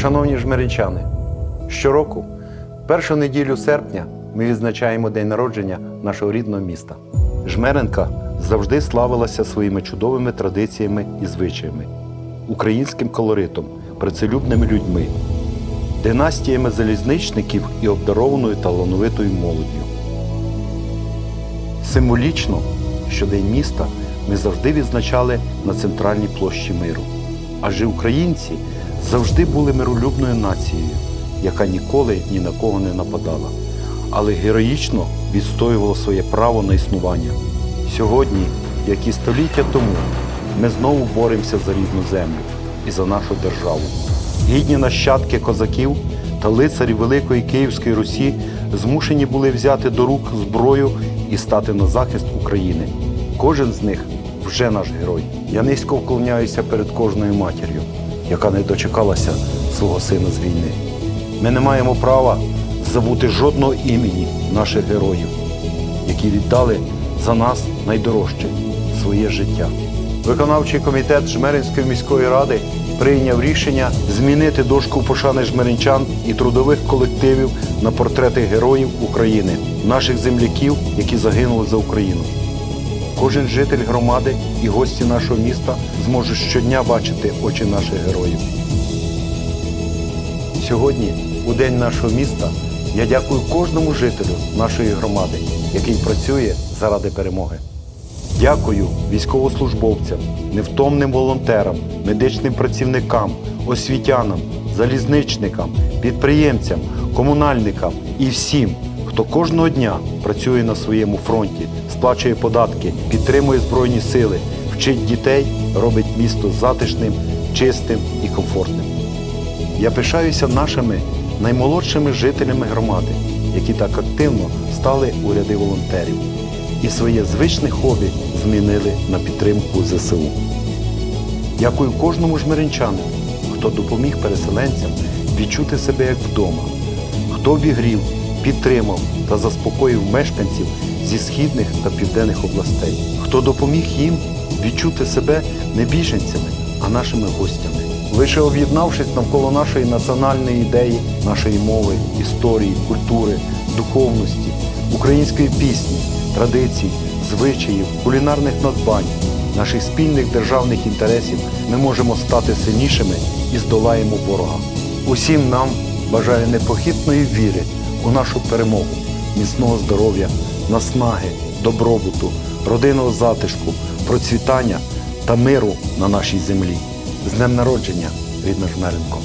Шановні жмеричани, щороку, першу неділю серпня, ми відзначаємо день народження нашого рідного міста. Жмеренка завжди славилася своїми чудовими традиціями і звичаями, українським колоритом, працелюбними людьми, династіями залізничників і обдарованою талановитою молоддю. Символічно, що День міста ми завжди відзначали на центральній площі миру. Адже українці завжди були миролюбною нацією, яка ніколи ні на кого не нападала, але героїчно відстоювала своє право на існування. Сьогодні, як і століття тому, ми знову боремося за рідну землю і за нашу державу. Гідні нащадки козаків та лицарі Великої Київської Русі змушені були взяти до рук зброю і стати на захист України. Кожен з них вже наш герой. Я низько вклоняюся перед кожною матір'ю, яка не дочекалася свого сина з війни. Ми не маємо права забути жодного імені наших героїв, які віддали за нас найдорожче своє життя. Виконавчий комітет Жмеринської міської ради прийняв рішення змінити дошку пошани жмеринчан і трудових колективів на портрети героїв України, наших земляків, які загинули за Україну. Кожен житель громади і гості нашого міста зможуть щодня бачити очі наших героїв. Сьогодні, у день нашого міста, я дякую кожному жителю нашої громади, який працює заради перемоги. Дякую військовослужбовцям, невтомним волонтерам, медичним працівникам, освітянам, залізничникам, підприємцям, комунальникам і всім, хто кожного дня працює на своєму фронті, сплачує податки, підтримує Збройні сили, вчить дітей, робить місто затишним, чистим і комфортним. Я пишаюся нашими наймолодшими жителями громади, які так активно стали у ряди волонтерів і своє звичне хобі змінили на підтримку ЗСУ. Дякую кожному жмеринчанину, хто допоміг переселенцям відчути себе як вдома, хто обігрів, підтримав та заспокоїв мешканців зі східних та південних областей, хто допоміг їм відчути себе не біженцями, а нашими гостями. Лише об'єднавшись навколо нашої національної ідеї, нашої мови, історії, культури, духовності, української пісні, традицій, звичаїв, кулінарних надбань, наших спільних державних інтересів, ми можемо стати сильнішими і здолаємо ворога. Усім нам бажаю непохитної віри у нашу перемогу, міцного здоров'я, наснаги, добробуту, родинного затишку, процвітання та миру на нашій землі. З днем народження, рідна Жмеренко!